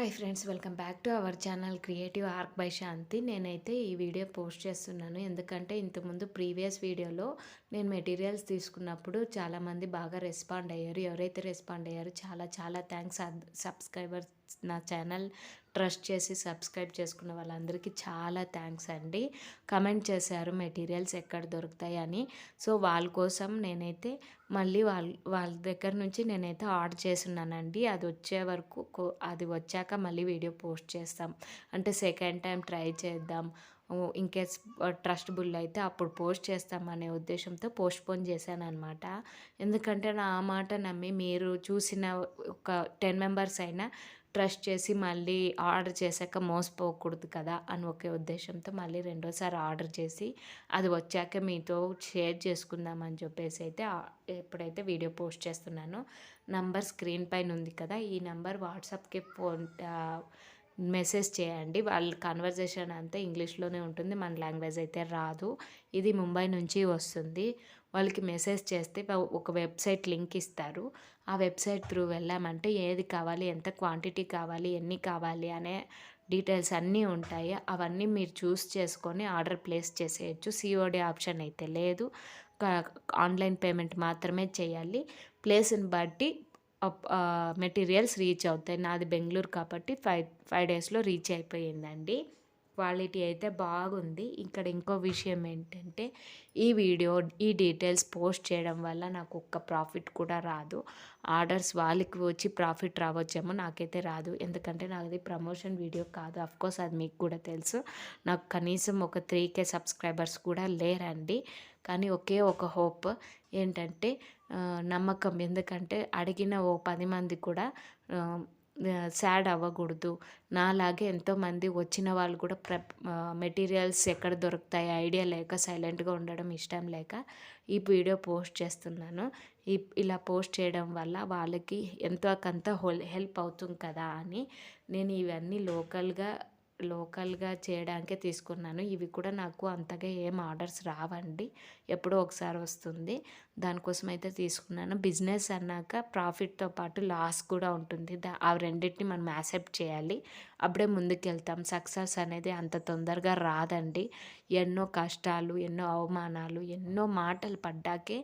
Hi friends welcome back to our channel creative arc by Shanti నేనైతే ఈ video post చేస్తున్నాను. ఎందుకంటే ఇంతకుముందు ప్రీవియస్ వీడియోలో నేను మెటీరియల్స్ తీసుకున్నప్పుడు చాలామంది బాగా రెస్పాండ్ అయ్యారు. ఎవరైతే రెస్పాండ్ అయ్యారు చాలా చాలా థ్యాంక్స్ సబ్స్క్రైబర్స్ నా ఛానల్ ట్రస్ట్ చేసి సబ్స్క్రైబ్ చేసుకున్న వాళ్ళందరికీ చాలా థ్యాంక్స్ అండి. కమెంట్ చేశారు మెటీరియల్స్ ఎక్కడ దొరుకుతాయని సో వాళ్ళ కోసం నేనైతే మళ్ళీ వాళ్ళ వాళ్ళ దగ్గర నుంచి నేనైతే ఆర్డర్ చేస్తున్నానండి. అది వచ్చే వరకు కో- అది వచ్చాక మళ్ళీ వీడియో పోస్ట్ చేస్తాం. అంటే సెకండ్ టైం ట్రై చేద్దాం. ఇన్కేస్ ట్రస్టబుల్ అయితే అప్పుడు పోస్ట్ చేస్తామనే ఉద్దేశంతో పోస్ట్పోన్ చేశాను అనమాట ఎందుకంటే నా ఆ మాట నమ్మి మీరు చూసిన ఒక టెన్ మెంబర్స్ అయినా ట్రస్ట్ చేసి మళ్ళీ ఆర్డర్ చేశాక మోసపోకూడదు కదా అని ఒకే ఉద్దేశంతో మళ్ళీ రెండోసారి ఆర్డర్ చేసి అది వచ్చాక మీతో షేర్ చేసుకుందామని చెప్పేసి అయితే ఎప్పుడైతే వీడియో పోస్ట్ చేస్తున్నానో నంబర్ స్క్రీన్ పైన ఉంది కదా ఈ నంబర్ వాట్సాప్కి ఫోన్ మెసేజ్ చేయండి. వాళ్ళ కన్వర్జేషన్ అంతా ఇంగ్లీష్లోనే ఉంటుంది మన లాంగ్వేజ్ అయితే రాదు. ఇది ముంబై నుంచి వస్తుంది. వాళ్ళకి మెసేజ్ చేస్తే ఒక వెబ్సైట్ లింక్ ఇస్తారు. ఆ వెబ్సైట్ త్రూ వెళ్ళామంటే ఏది కావాలి ఎంత క్వాంటిటీ కావాలి ఎన్ని కావాలి అనే డీటెయిల్స్ అన్నీ ఉంటాయి. అవన్నీ మీరు చూస్ చేసుకొని ఆర్డర్ ప్లేస్ చేసేయచ్చు. సిఓడి ఆప్షన్ అయితే లేదు. ఆన్లైన్ పేమెంట్ మాత్రమే చేయాలి. ప్లేస్ని బట్టి మెటీరియల్స్ రీచ్ అవుతాయి. నాది బెంగళూరు కాబట్టి ఫైవ్ ఫైవ్ డేస్లో రీచ్ అయిపోయిందండి. క్వాలిటీ అయితే బాగుంది. ఇక్కడ ఇంకో విషయం ఏంటంటే ఈ వీడియో ఈ డీటెయిల్స్ పోస్ట్ చేయడం వల్ల నాకు ఒక్క ప్రాఫిట్ కూడా రాదు. ఆర్డర్స్ వాళ్ళకి వచ్చి ప్రాఫిట్ రావచ్చేమో నాకైతే రాదు. ఎందుకంటే నాది ప్రమోషన్ వీడియో కాదు. కోర్స్ అది మీకు కూడా తెలుసు. నాకు కనీసం ఒక త్రీ కే సబ్స్క్రైబర్స్ కూడా లేరండి. కానీ ఒకే ఒక హోప్ ఏంటంటే నమ్మకం. ఎందుకంటే అడిగిన ఓ పది మంది కూడా సాడ్ అవ్వకూడదు. నాలాగే ఎంతోమంది వచ్చిన వాళ్ళు కూడా ప్ర మెటీరియల్స్ ఎక్కడ దొరుకుతాయి ఐడియా లేక సైలెంట్గా ఉండడం ఇష్టం లేక ఈ వీడియో పోస్ట్ చేస్తున్నాను. ఈ ఇలా పోస్ట్ చేయడం వల్ల వాళ్ళకి ఎంతో కొంత హోల్ హెల్ప్ అవుతుంది కదా అని నేను ఇవన్నీ లోకల్గా లోకల్గా చేయడానికే తీసుకున్నాను. ఇవి కూడా నాకు అంతగా ఏం ఆర్డర్స్ రావండి. ఎప్పుడో ఒకసారి వస్తుంది. దానికోసం అయితే తీసుకున్నాను. బిజినెస్ అన్నాక ప్రాఫిట్తో పాటు లాస్ కూడా ఉంటుంది. దా ఆ రెండింటిని మనం యాక్సెప్ట్ చేయాలి. అప్పుడే ముందుకెళ్తాం. సక్సెస్ అనేది అంత తొందరగా రాదండి. ఎన్నో కష్టాలు ఎన్నో అవమానాలు ఎన్నో మాటలు పడ్డాకే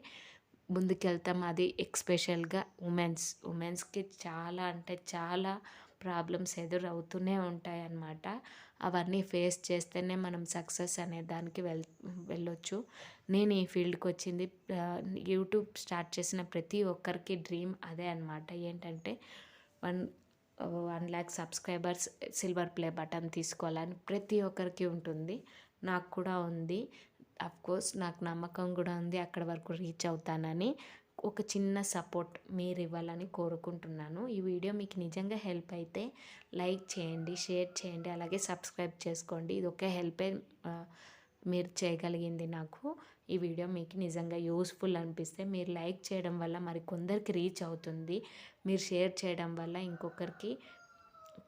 ముందుకెళ్తాం. అది ఎక్స్పెషల్గా ఉమెన్స్ ఉమెన్స్కి చాలా అంటే చాలా ప్రాబ్లమ్స్ ఎదురవుతూనే ఉంటాయి అన్నమాట అవన్నీ ఫేస్ చేస్తేనే మనం సక్సెస్ అనే దానికి వెల్ వెళ్ళొచ్చు. నేను ఈ ఫీల్డ్కి వచ్చింది యూట్యూబ్ స్టార్ట్ చేసిన ప్రతి ఒక్కరికి డ్రీమ్ అదే అనమాట ఏంటంటే one one lakh subscribers silver play button తీసుకోవాలని ప్రతి ఒక్కరికి ఉంటుంది. నాకు కూడా ఉంది. కోర్స్ నాకు నమ్మకం కూడా ఉంది. అక్కడ వరకు రీచ్ అవుతానని. ఒక చిన్న సపోర్ట్ మీరు ఇవ్వాలని కోరుకుంటున్నాను. ఈ వీడియో మీకు నిజంగా హెల్ప్ అయితే లైక్ చేయండి షేర్ చేయండి అలాగే సబ్స్క్రైబ్ చేసుకోండి. ఇది ఒకే హెల్పే మీరు చేయగలిగింది నాకు. ఈ వీడియో మీకు నిజంగా యూస్ఫుల్ అనిపిస్తే మీరు లైక్ చేయడం వల్ల మరి కొందరికి రీచ్ అవుతుంది. మీరు షేర్ చేయడం వల్ల ఇంకొకరికి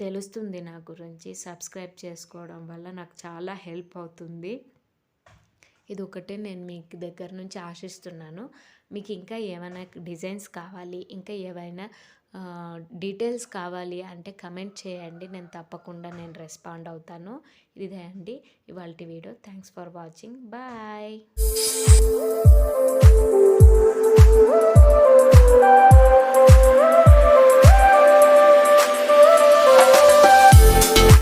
తెలుస్తుంది నా గురించి. సబ్స్క్రైబ్ చేసుకోవడం వల్ల నాకు చాలా హెల్ప్ అవుతుంది. ఇది ఒకటే నేను మీకు దగ్గర నుంచి ఆశిస్తున్నాను. మీకు ఇంకా ఏమైనా డిజైన్స్ కావాలి ఇంకా ఏవైనా డీటెయిల్స్ కావాలి అంటే కమెంట్ చేయండి. నేను తప్పకుండా నేను రెస్పాండ్ అవుతాను. ఇదే అండి ఇవాళ video. Thanks for watching. Bye.